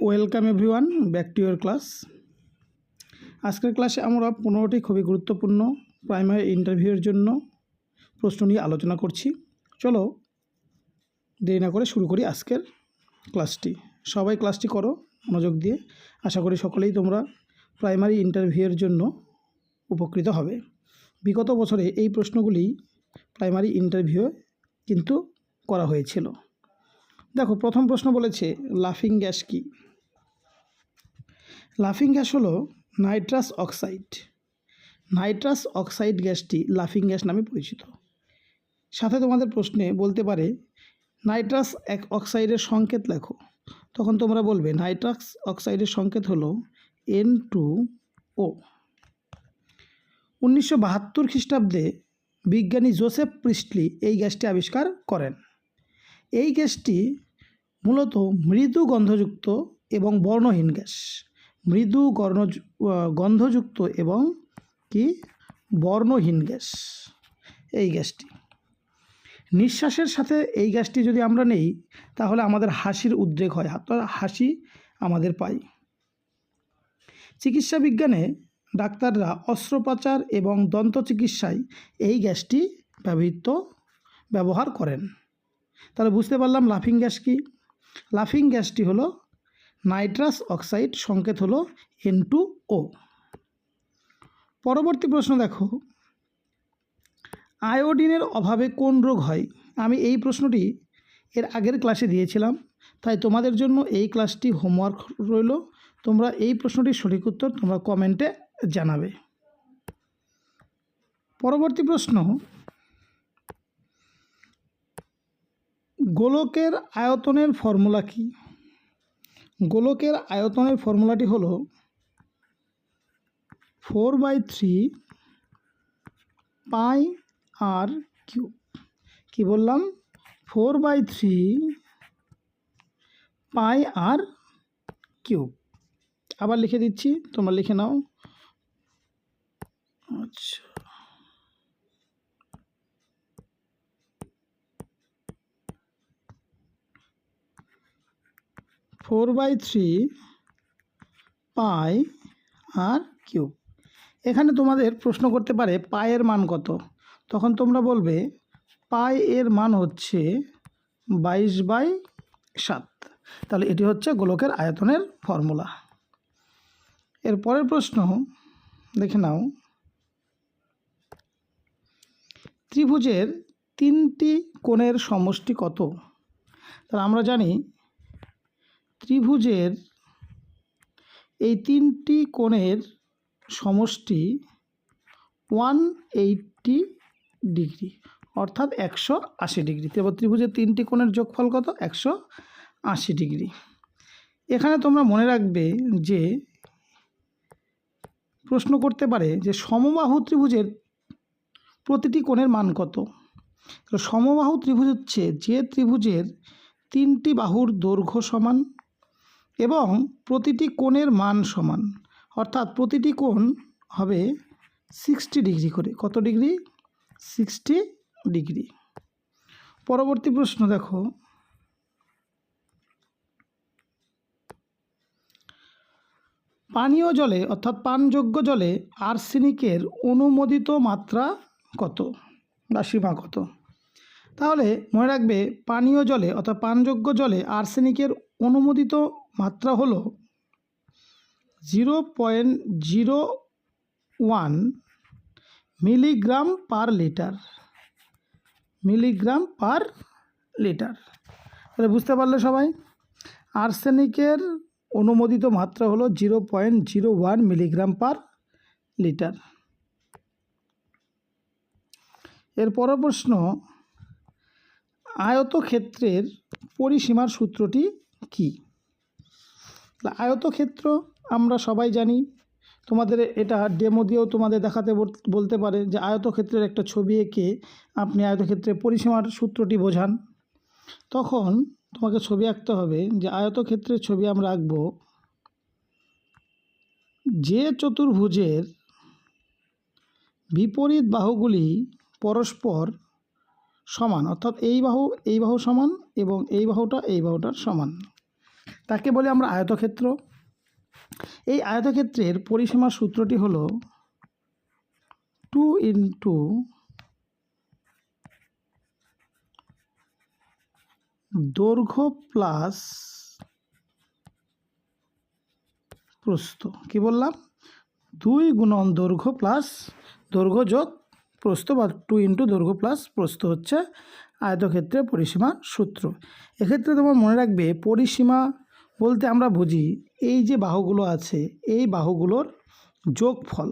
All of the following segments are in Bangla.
Welcome everyone, back to your class. আজকের ক্লাসে আমরা পনেরোটি খুবই গুরুত্বপূর্ণ প্রাইমারি ইন্টারভিউয়ের জন্য প্রশ্ন নিয়ে আলোচনা করছি। চলো, দেরি না করে শুরু করি আজকের ক্লাসটি। সবাই ক্লাসটি করো, মনোযোগ দিয়ে। আশা করি সকলেই তোমরা প্রাইমারি ইন্টারভিউয়ের জন্য উপকৃত হবে। বিগত বছরে এই প্রশ্নগুলি প্রাইমারি ইন্টারভিউ কিন্তু করা হয়েছিল। দেখো, প্রথম প্রশ্ন বলেছে, লাফিং গ্যাস কি? লাফিং গ্যাস হলো নাইট্রাস অক্সাইড। নাইট্রাস অক্সাইড গ্যাসটি লাফিং গ্যাস নামে পরিচিত। সাথে তোমাদের প্রশ্নে বলতে পারে, নাইট্রাস এক অক্সাইডের সংকেত লেখো। তখন তোমরা বলবে, নাইট্রাস অক্সাইডের সংকেত হলো এন টু ও উনিশশো বাহাত্তর খ্রিস্টাব্দে বিজ্ঞানী জোসেফ প্রিস্টলি এই গ্যাসটি আবিষ্কার করেন। এই গ্যাসটি মূলত মৃদু গন্ধযুক্ত এবং বর্ণহীন গ্যাস। মৃদু গর্ণ গন্ধযুক্ত এবং কি? বর্ণহীন গ্যাস। এই গ্যাসটি। নিঃশ্বাসের সাথে এই গ্যাসটি যদি আমরা নেই, তাহলে আমাদের হাসির উদ্রেক হয়। হাসি আমাদের পাই। চিকিৎসা বিজ্ঞানে ডাক্তাররা অস্ত্রোপচার এবং দন্ত চিকিৎসায় এই গ্যাসটি ব্যবহৃত, ব্যবহার করেন। তাহলে বুঝতে পারলাম লাফিং গ্যাস কি? লাফিং গ্যাসটি হলো নাইট্রাস অক্সাইড সংকেত হলো এন টু ও পরবর্তী প্রশ্ন দেখো। আয়োডিনের অভাবে কোন রোগ হয়? আমি এই প্রশ্নটি এর আগের ক্লাসে দিয়েছিলাম, তাই তোমাদের জন্য এই ক্লাসটি হোমওয়ার্ক রইল। তোমরা এই প্রশ্নটির সঠিক উত্তর তোমরা কমেন্টে জানাবে। পরবর্তী প্রশ্ন। গোলকের আয়তনের ফর্মুলা কি? গোলকের আয়তনের ফর্মুলাটি হলো four by three pi r cube কী বললাম? Four by three pi r cube আবার লিখে দিচ্ছি, তোমরা লিখে নাও। আচ্ছা। Four by three pi r cube. এখানে তোমাদের প্রশ্ন করতে পারে পায়ের মান কত? তখন তোমরা বলবে, পাই এর মান হচ্ছে বাইশ বাই সাত। তাহলে এটি হচ্ছে গোলকের আয়তনের ফর্মুলা। এর পরের প্রশ্ন, দেখে নাও। ত্রিভুজের তিনটি কোণের সমষ্টি কত? তাহলে আমরা জানি ত্রিভুজের এই তিনটি কোণের সমষ্টি ওয়ান এইটটি ডিগ্রি, অর্থাৎ একশো আশি ডিগ্রি। এবার ত্রিভুজের তিনটি কোণের যোগফল কত? একশো আশি ডিগ্রি। এখানে তোমরা মনে রাখবে যে প্রশ্ন করতে পারে যে সমবাহু ত্রিভুজের প্রতিটি কোণের মান কত? সমবাহু ত্রিভুজ হচ্ছে যে ত্রিভুজের তিনটি বাহুর দৈর্ঘ্য সমান এবং প্রতিটি কোণের মান সমান। অর্থাৎ প্রতিটি কোণ হবে সিক্সটি ডিগ্রি করে। কত ডিগ্রি? Sixty degree. পরবর্তী প্রশ্ন দেখো। পানীয় জলে অর্থাৎ পানযোগ্য জলে আর্সেনিকের অনুমোদিত মাত্রা কত বা সীমা কত? তাহলে মনে রাখবে পানীয় জলে অর্থাৎ পানযোগ্য জলে আর্সেনিকের অনুমোদিত মাত্রা হল zero point zero one milligram per litre. Milligram per litre. তাহলে বুঝতে পারলে সবাই, আর্সেনিকের অনুমোদিত মাত্রা হলো zero point zero one milligram per litre. এর পর প্রশ্ন, আয়তক্ষেত্রের পরিসীমার সূত্রটি কি? আয়তক্ষেত্র আমরা সবাই জানি। তোমাদের এটা ডেমো দিয়েও তোমাদের দেখাতে বলতে পারে যে আয়তক্ষেত্রের একটা ছবি এঁকে আপনি আয়তক্ষেত্রের পরিসীমার সূত্রটি বোঝান। তখন তোমাকে ছবি আঁকতে হবে যে আয়তক্ষেত্রের ছবি আমরা আঁকব যে চতুর্ভুজের বিপরীত বাহুগুলি পরস্পর সমান, অর্থাৎ এই বাহু এই বাহু সমান এবং এই বাহুটা এই বাহুটার সমান। তাকে বলে আমরা আয়তক্ষেত্র। এই আয়তক্ষেত্রের পরিসীমার সূত্রটি হলো টু ইন্টু দৈর্ঘ্য প্লাস প্রস্থ। কি বললাম? দুই গুণন দৈর্ঘ্য প্লাস দৈর্ঘ্য যোগ প্রস্থ বা টু ইন্টু দৈর্ঘ্য প্লাস প্রস্থ হচ্ছে আয়তক্ষেত্রের পরিসীমা সূত্র। এক্ষেত্রে তোমার মনে রাখবে পরিসীমা বলতে আমরা বুঝি, এই যে বাহুগুলো আছে, এই বাহুগুলোর যোগফল।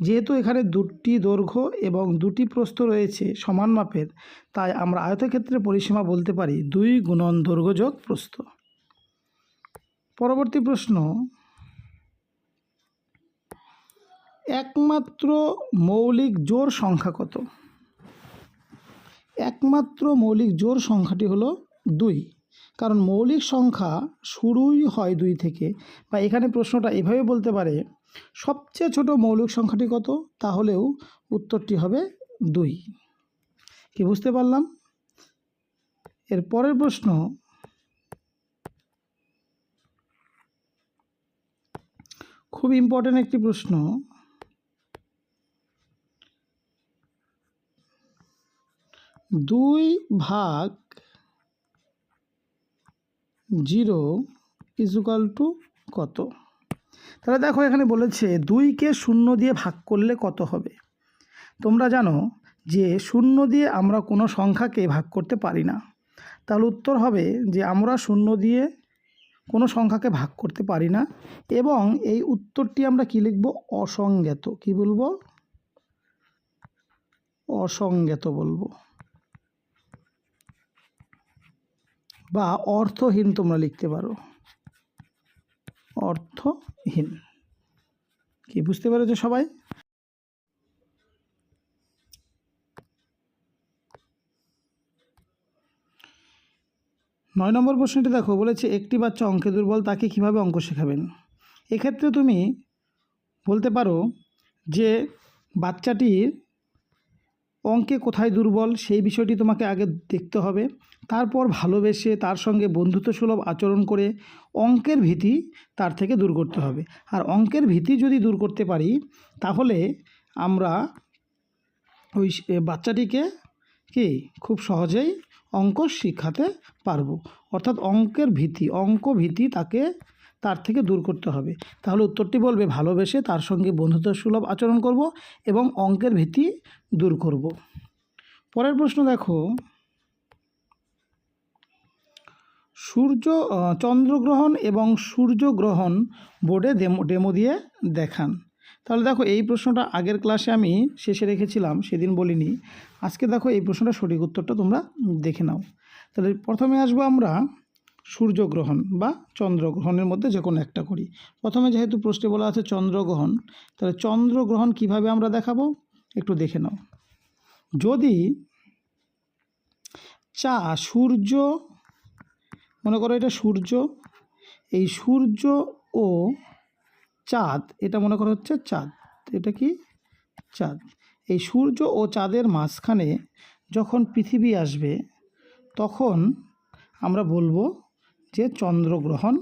যেহেতু এখানে দুটি দৈর্ঘ্য এবং দুটি প্রস্থ রয়েছে সমান মাপের, তাই আমরা আয়তক্ষেত্রের পরিসীমা বলতে পারি দুই গুণন দৈর্ঘ্য যোগ প্রস্থ। পরবর্তী প্রশ্ন, একমাত্র মৌলিক জোর সংখ্যা কত? একমাত্র মৌলিক জোর সংখ্যাটি হলো দুই। কারণ মৌলিক সংখ্যা শুরুই হয় দুই থেকে। বা এখানে প্রশ্নটা এভাবে বলতে পারে, সবচেয়ে ছোট মৌলিক সংখ্যাটি কত? তাহলেও উত্তরটি হবে দুই। কি বুঝতে পারলাম? এর পরের প্রশ্ন, খুব ইম্পর্ট্যান্ট একটি প্রশ্ন। দুই ভাগ জিরো ইজুকাল টু কত? তাহলে দেখো এখানে বলেছে দুইকে শূন্য দিয়ে ভাগ করলে কত হবে? তোমরা জানো যে শূন্য দিয়ে আমরা কোনো সংখ্যাকে ভাগ করতে পারি না। তাহলে উত্তর হবে যে আমরা শূন্য দিয়ে কোনো সংখ্যাকে ভাগ করতে পারি না এবং এই উত্তরটি আমরা কি লিখব? অসংজ্ঞাত। কি বলব? অসংজ্ঞাত বলব। বা অর্থহীন তোমরা লিখতে পারো। অর্থহীন। কি, বুঝতে পেরেছ সবাই? নয় নম্বর প্রশ্নটি দেখো, বলেছে, একটি বাচ্চা অঙ্কে দুর্বল, তাকে কীভাবে অঙ্ক শেখাবেন? এক্ষেত্রে তুমি বলতে পারো যে বাচ্চাটির অঙ্কে কোথায় দুর্বল, সেই বিষয়টি তোমাকে আগে দেখতে হবে। তারপর ভালোবেসে তার সঙ্গে বন্ধুত্বসুলভ আচরণ করে অঙ্কের ভীতি তার থেকে দূর করতে হবে। আর অঙ্কের ভীতি যদি দূর করতে পারি, তাহলে আমরা ওই বাচ্চাটিকে কি খুব সহজেই অঙ্ক শিখাতে পারব। অর্থাৎ অঙ্কের ভীতি, অঙ্ক ভীতি তাকে তার থেকে দূর করতে হবে। তাহলে উত্তরটি বলবে, ভালোবেসে তার সঙ্গে বন্ধুত্বসুলভ আচরণ করব এবং অঙ্কের ভীতি দূর করব। পরের প্রশ্ন দেখো, সূর্য চন্দ্রগ্রহণ এবং সূর্যগ্রহণ বোর্ডে ডেমো ডেমো দিয়ে দেখান। তাহলে দেখো, এই প্রশ্নটা আগের ক্লাসে আমি শেষে রেখেছিলাম, সেদিন বলিনি। আজকে দেখো, এই প্রশ্নটা সঠিক উত্তরটা তোমরা দেখে নাও। তাহলে প্রথমে আসব আমরা সূর্যগ্রহণ বা চন্দ্রগ্রহণের মধ্যে যে কোনো একটা করি। প্রথমে যেহেতু প্রশ্নে বলা আছে চন্দ্রগ্রহণ, তাহলে চন্দ্রগ্রহণ কীভাবে আমরা দেখাবো? একটু দেখে নাও। যদি চা, সূর্য, মনে করো এটা সূর্য, এই সূর্য ও চাঁদ, এটা মনে করো হচ্ছে চাঁদ, এটা কি? চাঁদ। এই সূর্য ও চাঁদের মাঝখানে যখন পৃথিবী আসবে, তখন আমরা বলব যে চন্দ্রগ্রহণ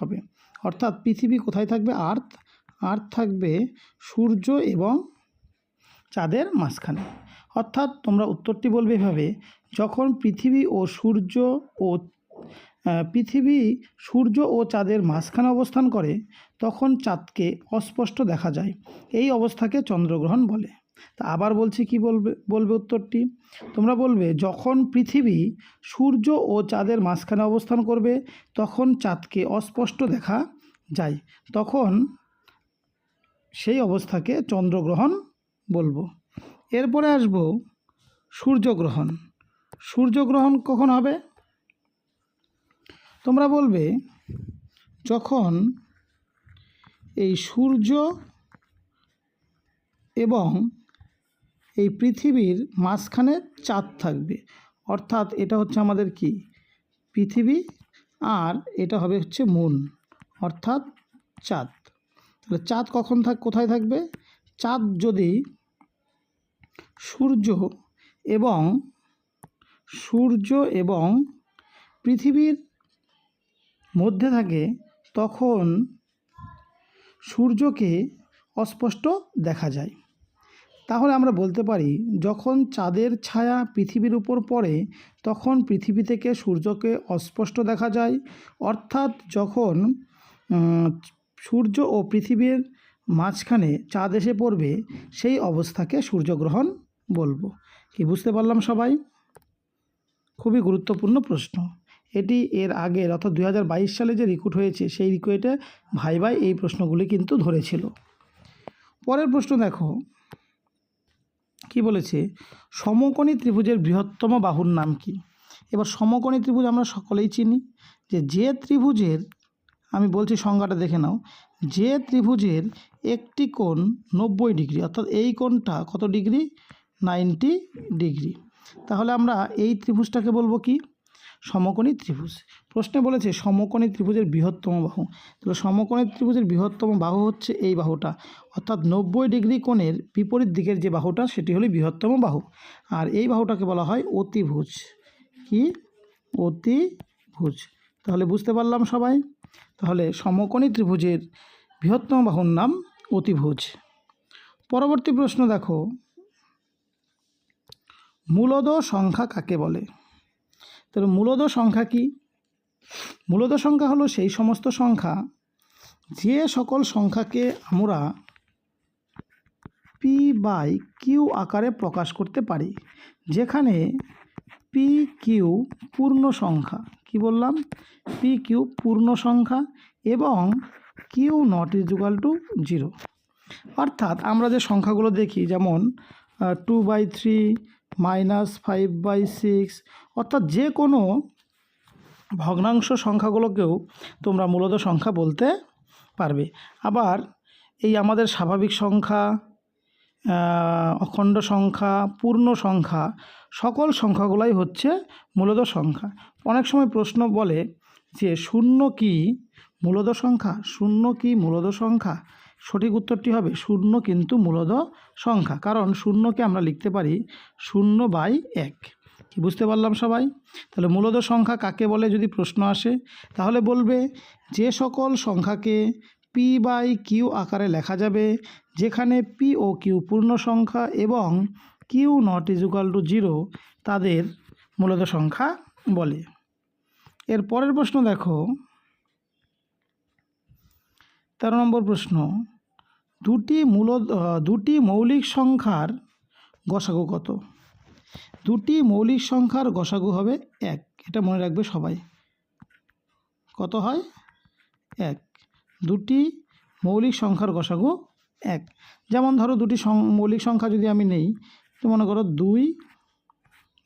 হবে। অর্থাৎ পৃথিবী কোথায় থাকবে? আর্থ। আর্থ থাকবে সূর্য এবং চাঁদের মাঝখানে। অর্থাৎ তোমরা উত্তরটি বলবে এভাবে, যখন পৃথিবী ও সূর্য ও পৃথিবী সূর্য ও চাঁদের মাঝখানে অবস্থান করে, তখন চাঁদকে অস্পষ্ট দেখা যায়। এই অবস্থাকে চন্দ্রগ্রহণ বলে। তা আবার বলছি কি বলবে বলবে উত্তরটি? তোমরা বলবে, যখন পৃথিবী সূর্য ও চাঁদের মাঝখানে অবস্থান করবে, তখন চাঁদকে অস্পষ্ট দেখা যায়। তখন সেই অবস্থাকে চন্দ্রগ্রহণ বলব। এরপরে আসব সূর্যগ্রহণ। সূর্যগ্রহণ কখন হবে? তোমরা বলবে, যখন এই সূর্য এবং এই পৃথিবীর মাঝখানে চাঁদ থাকবে। অর্থাৎ এটা হচ্ছে আমাদের কি? পৃথিবী আর এটা হবে হচ্ছে মুন, অর্থাৎ চাঁদ। তাহলে চাঁদ কখন থাক, কোথায় থাকবে? চাঁদ যদি সূর্য এবং সূর্য এবং পৃথিবীর মধ্যে থাকে, তখন সূর্যকে অস্পষ্ট দেখা যায়। তাহলে আমরা বলতে পারি, যখন চাঁদের ছায়া পৃথিবীর উপর পড়ে, তখন পৃথিবী থেকে সূর্যকে অস্পষ্ট দেখা যায়। অর্থাৎ যখন সূর্য ও পৃথিবীর মাঝখানে চাঁদ এসে পড়বে, সেই অবস্থাকে সূর্যগ্রহণ বলব। কি বুঝতে পারলাম সবাই? খুবই গুরুত্বপূর্ণ প্রশ্ন। এটি এর আগের অর্থাৎ দু হাজার বাইশ সালে যে রিক্রুট হয়েছে, সেই রিক্রুটে ভাই ভাই এই প্রশ্নগুলি কিন্তু ধরেছিল। পরের প্রশ্ন দেখো কি বলেছে? সমকোণী ত্রিভুজের বৃহত্তম বাহুর নাম কি? এবার সমকোণী ত্রিভুজ আমরা সকলেই চিনি। যে যে ত্রিভুজের, আমি বলছি সংজ্ঞাটা দেখে নাও। যে ত্রিভুজের একটি কোণ নব্বই ডিগ্রি, অর্থাৎ এই কোণটা কত ডিগ্রি? Ninety degree. তাহলে আমরা এই ত্রিভুজটাকে বলব কি? সমকোণী ত্রিভুজ। প্রশ্নে বলেছে, সমকোণী ত্রিভুজের বৃহত্তম বাহু। তাহলে সমকোণী ত্রিভুজের বৃহত্তম বাহু হচ্ছে এই বাহুটা। অর্থাৎ নব্বই ডিগ্রি কোণের বিপরীত দিকের যে বাহুটা, সেটি হলো বৃহত্তম বাহু। আর এই বাহুটাকে বলা হয় অতিভুজ। কি? অতিভুজ। তাহলে বুঝতে পারলাম সবাই? তাহলে সমকোণী ত্রিভুজের বৃহত্তম বাহুর নাম অতিভুজ। পরবর্তী প্রশ্ন দেখো। মূলদ সংখ্যা কাকে বলে? তাহলে মূলদ সংখ্যা কি? মূলদ সংখ্যা হলো সেই সমস্ত সংখ্যা যে সকল সংখ্যাকে আমরা পি বাই কিউ আকারে প্রকাশ করতে পারি, যেখানে পি কিউ পূর্ণ সংখ্যা, কি বললাম? পি কিউ পূর্ণ সংখ্যা এবং Q not equal to zero. অর্থাৎ আমরা যে সংখ্যাগুলো দেখি, যেমন two by three minus five by six, অর্থাৎ যে কোনো ভগ্নাংশ সংখ্যাগুলোকেও তোমরা মূলত সংখ্যা বলতে পারবে। আবার এই আমাদের স্বাভাবিক সংখ্যা অখণ্ড সংখ্যা, পূর্ণ সংখ্যা, সকল সংখ্যাগুলাই হচ্ছে মূলত সংখ্যা। অনেক সময় প্রশ্ন বলে যে শূন্য কি মূলদ সংখ্যা? শূন্য কি মূলদ সংখ্যা? সঠিক উত্তরটি হবে শূন্য কিন্তু মূলত সংখ্যা। কারণ শূন্যকে আমরা লিখতে পারি শূন্য বাই এক। কি বুঝতে পারলাম সবাই? তাহলে মূলত সংখ্যা কাকে বলে যদি প্রশ্ন আসে? তাহলে বলবে যে সকল সংখ্যাকে পি বাই কিউ আকারে লেখা যাবে, যেখানে পি ও কিউ পূর্ণ সংখ্যা এবং Q not equal to zero তাদের মূলত সংখ্যা বলে। এর পরের প্রশ্ন দেখো। তেরো নম্বর প্রশ্ন। দুটি মূল দুটি মৌলিক সংখ্যার গসাগু কত? দুটি মৌলিক সংখ্যার গসাগু হবে এক। এটা মনে রাখবে সবাই। কত হয়? এক। দুটি মৌলিক সংখ্যার গসাগু এক। যেমন ধরো দুটি মৌলিক সংখ্যা যদি আমি নেই, তো মনে করো দুই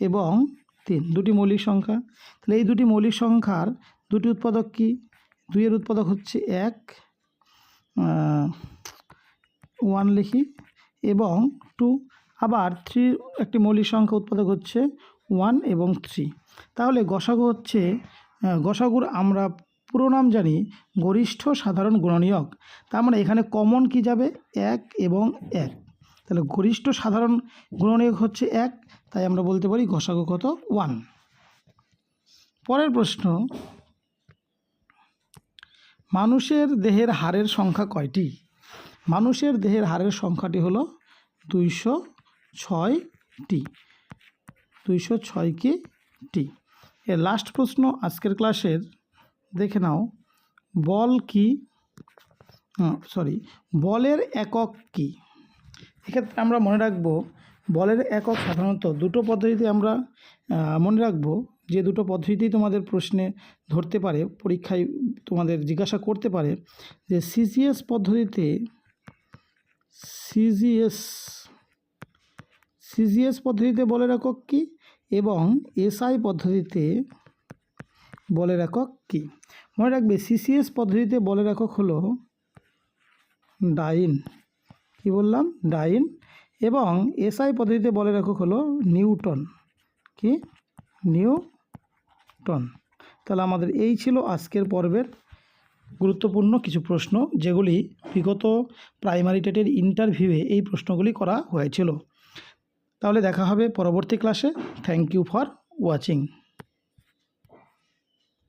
এবং তিন। দুটি মৌলিক সংখ্যা। তাহলে এই দুটি মৌলিক সংখ্যার দুটি উৎপাদক কি? দুইয়ের উৎপাদক হচ্ছে এক। ওয়ান লিখি এবং টু, আবার থ্রির একটি মৌলিক সংখ্যা উৎপাদক হচ্ছে ওয়ান এবং থ্রি। তাহলে গসাগু হচ্ছে গসাগুর আমরা পুরো নাম জানি গরিষ্ঠ সাধারণ গুণনীয়ক। তার মানে এখানে কমন কি যাবে? এক এবং এক। তাহলে গরিষ্ঠ সাধারণ গুণনীয়ক হচ্ছে এক, তাই আমরা বলতে পারি গসাগু কত? ওয়ান। পরের প্রশ্ন, মানুষের দেহের হাড়ের সংখ্যা কয়টি? মানুষের দেহের হাড়ের সংখ্যাটি হলো দুইশো ছয়টি। দুইশো ছয় কি টি। এর লাস্ট প্রশ্ন আজকের ক্লাসের দেখে নাও, বল কি? সরি বলের একক কি? এক্ষেত্রে আমরা মনে রাখব, বলের একক সাধারণত দুটো পদ্ধতিতে আমরা মনে রাখব। যে দুটো পদ্ধতিতেই তোমাদের প্রশ্নে ধরতে পারে, পরীক্ষায় তোমাদের জিজ্ঞাসা করতে পারে, যে সিজিএস পদ্ধতিতে সিজিএস সিজিএস পদ্ধতিতে বলের একক কী এবং এসআই পদ্ধতিতে বলের একক কী। মনে রাখবে সিসিএস পদ্ধতিতে বলের একক হলো ডাইন, কি বললাম? ডাইন এবং এসআই পদ্ধতিতে বলের একক হলো নিউটন, কি? নিউটন। তাহলে আমাদের এই ছিল আজকের পর্বের গুরুত্বপূর্ণ কিছু প্রশ্ন যেগুলি বিগত প্রাইমারি টেটের ইন্টারভিউয়ে এই প্রশ্নগুলি করা হয়েছিল। তাহলে দেখা হবে পরবর্তী ক্লাসে। Thank you for watching